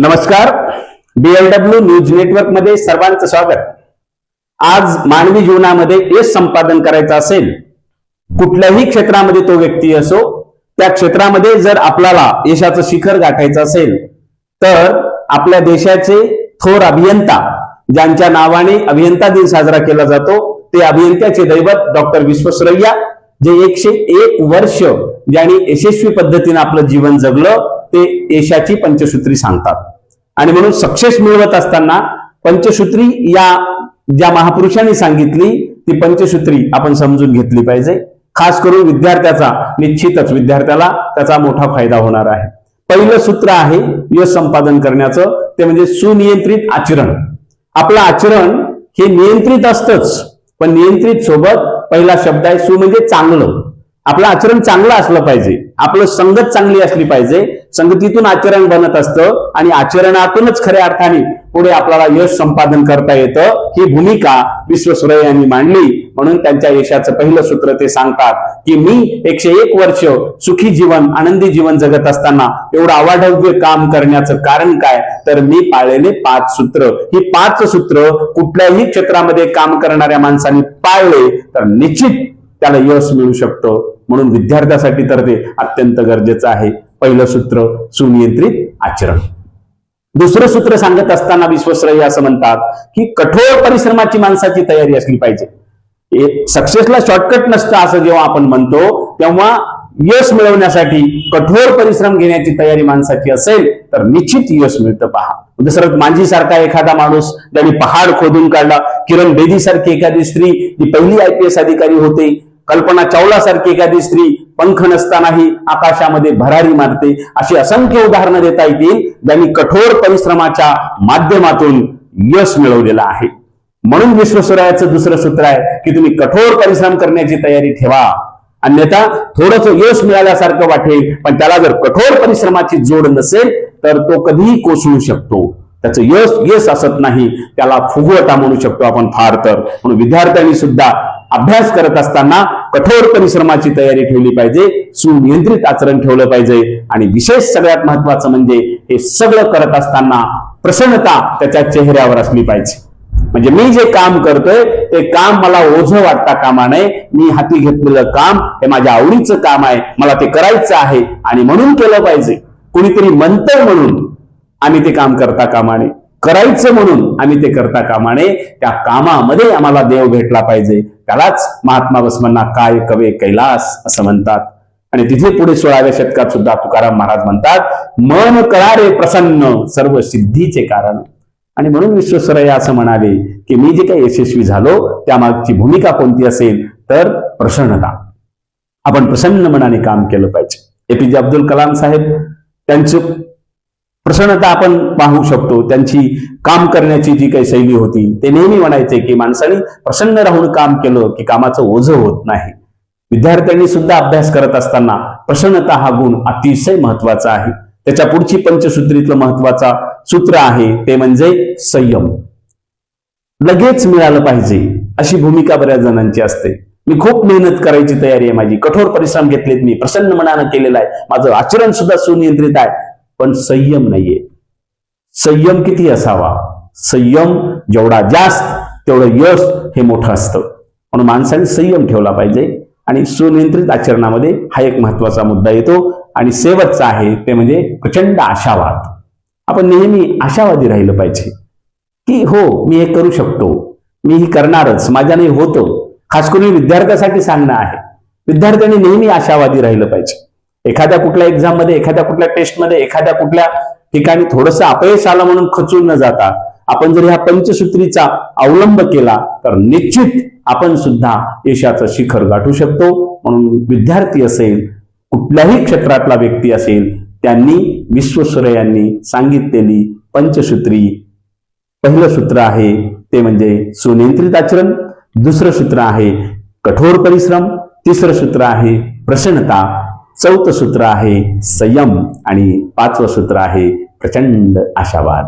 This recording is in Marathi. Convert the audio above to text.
नमस्कार. बीएलडब्ल्यू न्यूज नेटवर्कमध्ये सर्वांचं स्वागत. आज मानवी जीवनामध्ये यश संपादन करायचं असेल कुठल्याही क्षेत्रामध्ये तो व्यक्ती असो त्या क्षेत्रामध्ये जर आपल्याला यशाचं शिखर गाठायचं असेल तर आपल्या देशाचे थोर अभियंता ज्यांच्या नावाने अभियंता दिन साजरा केला जातो ते अभियंत्याचे दैवत डॉक्टर विश्वसरय्या जे एकशे एक वर्ष ज्यांनी यशस्वी पद्धतीने आपलं जीवन जगलं ते यशाची पंचसूत्री सांगतात. आणि म्हणून सक्सेस मिळवत असताना पंचसूत्री या ज्या महापुरुषांनी सांगितली ती पंचसूत्री आपण समजून घेतली पाहिजे. खास करून विद्यार्थ्याचा निश्चितच विद्यार्थ्याला त्याचा मोठा फायदा होणार आहे. पहिलं सूत्र आहे यश संपादन करण्याचं ते म्हणजे सुनियंत्रित आचरण. आपलं आचरण हे नियंत्रित असतंच पण नियंत्रित सोबत पहिला शब्द आहे सु म्हणजे चांगलं. आपलं आचरण चांगलं असलं पाहिजे. आपलं संगत चांगली असली पाहिजे. संगतीतून आचरण बनत असतं आणि आचरणातूनच खऱ्या अर्थाने पुढे आपल्याला यश संपादन करता येतं. ही भूमिका विश्वसुरय यांनी मांडली. म्हणून त्यांच्या यशाचं पहिलं सूत्र ते सांगतात की मी एकशे एक वर्ष सुखी जीवन आनंदी जीवन जगत असताना एवढं अवाढव्य काम करण्याचं कारण काय? तर मी पाळलेले पाच सूत्र. ही पाच सूत्र कुठल्याही क्षेत्रामध्ये काम करणाऱ्या माणसाने पाळले तर निश्चित त्याला यश मिळू शकतं. म्हणून विद्यार्थ्यासाठी तर ते अत्यंत गरजेचं आहे. पहिलं सूत्र सुनियंत्रित आचरण. दुसरं सूत्र सांगत असताना विश्वश्रय असं म्हणतात की कठोर परिश्रमाची माणसाची तयारी असली पाहिजे. सक्सेसला शॉर्टकट नसतं असं जेव्हा आपण म्हणतो तेव्हा यश मिळवण्यासाठी कठोर परिश्रम घेण्याची तयारी माणसाची असेल तर निश्चित यश मिळतं पहा. म्हणजे दशरथ मांझी सारखा एखादा माणूस ज्याने पहाड खोदून काढला. किरण बेदी सारखी एखादी स्त्री जी पहिली आय पी एस अधिकारी होते. कल्पना चावला सारखी एखादी स्त्री पंख नसतानाही आकाशामध्ये भरारी मारते. अशी असंख्य उदाहरणं देता येतील. ज्यांनी कठोर परिश्रमाच्या माध्यमातून यश मिळवलेलं आहे. म्हणून विश्वसुरायाचं दुसरं सूत्र आहे की तुम्ही कठोर परिश्रम करण्याची तयारी ठेवा. अन्यथा थोडस यश मिळाल्यासारखं वाटेल पण त्याला जर कठोर परिश्रमाची जोड नसेल तर तो कधीही कोसळू शकतो. त्याचं यश यश असत नाही. त्याला फुगवटा म्हणू शकतो आपण फार तर. म्हणून विद्यार्थ्यांनी सुद्धा अभ्यास करत असताना कठोर परिश्रमाची तयारी ठेवली पाहिजे सुनियंत्रित आचरण ठेवलं पाहिजे. आणि विशेष सगळ्यात महत्वाचं म्हणजे हे सगळं करत असताना प्रसन्नता त्याच्या चेहऱ्यावर असली पाहिजे. म्हणजे मी जे काम करतोय ते काम मला ओझं वाटता कामा नये. मी हाती घेतलेलं काम हे माझ्या आवडीचं काम आहे मला ते करायचं आहे आणि म्हणून केलं पाहिजे. कुणीतरी म्हणतं म्हणून आम्ही ते काम करता कामा नये. करायचं म्हणून आम्ही ते करता कामा नये. त्या कामामध्ये आम्हाला देव भेटला पाहिजे. त्यालाच महात्मा बसवांना काय कवे कैलास असं म्हणतात. आणि तिथे पुढे सोळाव्या शतकात सुद्धा तुकाराम महाराज म्हणतात मन करारे प्रसन्न सर्व सिद्धीचे कारण. आणि म्हणून विश्वेश्वरय्या असं म्हणाले की मी जे काही यशस्वी झालो त्यामागची भूमिका कोणती असेल तर प्रसन्नता. आपण प्रसन्न मनाने काम केलं पाहिजे. एपीजे अब्दुल कलाम साहेब त्यांचं प्रसन्नता आपण पाहू शकतो. त्यांची काम करण्याची जी काही शैली होती ते नेहमी म्हणायचे की माणसाने प्रसन्न राहून काम केलं की कामाचं ओझं होत नाही. विद्यार्थ्यांनी सुद्धा अभ्यास करत असताना प्रसन्नता हा गुण अतिशय महत्त्वाचा आहे. त्याच्या पुढची पंचसूत्रीतलं महत्त्वाचा सूत्र आहे ते म्हणजे संयम. लगेच मिळालं पाहिजे अशी भूमिका बऱ्याच जणांची असते. मी खूप मेहनत करायची तयारी आहे माझी कठोर परिश्रम घेतलेत मी प्रसन्न मनानं केलेला आहे. माझं आचरण सुद्धा सुनियंत्रित आहे. पण संयम नाहीये. संयम किती असावा? संयम जेवढा जास्त तेवढं यश हे मोठं असतं. म्हणून माणसाने संयम ठेवला पाहिजे. आणि सुनियंत्रित आचरणामध्ये हा एक महत्त्वाचा मुद्दा येतो. आणि शेवटचा आहे ते म्हणजे प्रचंड आशावाद. आपण नेहमी आशावादी राहिलं पाहिजे. की हो मी हे करू शकतो. मी ही करणारच. माझ्याने होतं. खास करून विद्यार्थ्यासाठी सांगणं आहे. विद्यार्थ्यांनी नेहमी आशावादी राहिलं पाहिजे. एखाद्या कुठल्या एक्झाममध्ये एखाद्या कुठल्या टेस्टमध्ये एखाद्या कुठल्या ठिकाणी थोडंसं अपयश आलं म्हणून खचून न जाता आपण जर ह्या पंचसूत्रीचा अवलंब केला तर निश्चित आपण सुद्धा यशाचं शिखर गाठू शकतो. म्हणून विद्यार्थी असेल कुठल्याही क्षेत्रातला व्यक्ती असेल त्यांनी विश्वसुरयांनी सांगितलेली पंचसूत्री पहिलं सूत्र आहे ते म्हणजे सुनियंत्रित आचरण. दुसरं सूत्र आहे कठोर परिश्रम. तिसरं सूत्र आहे प्रसन्नता. चौथं सूत्र आहे संयम आणि पाचवं सूत्र आहे प्रचंड आशावाद.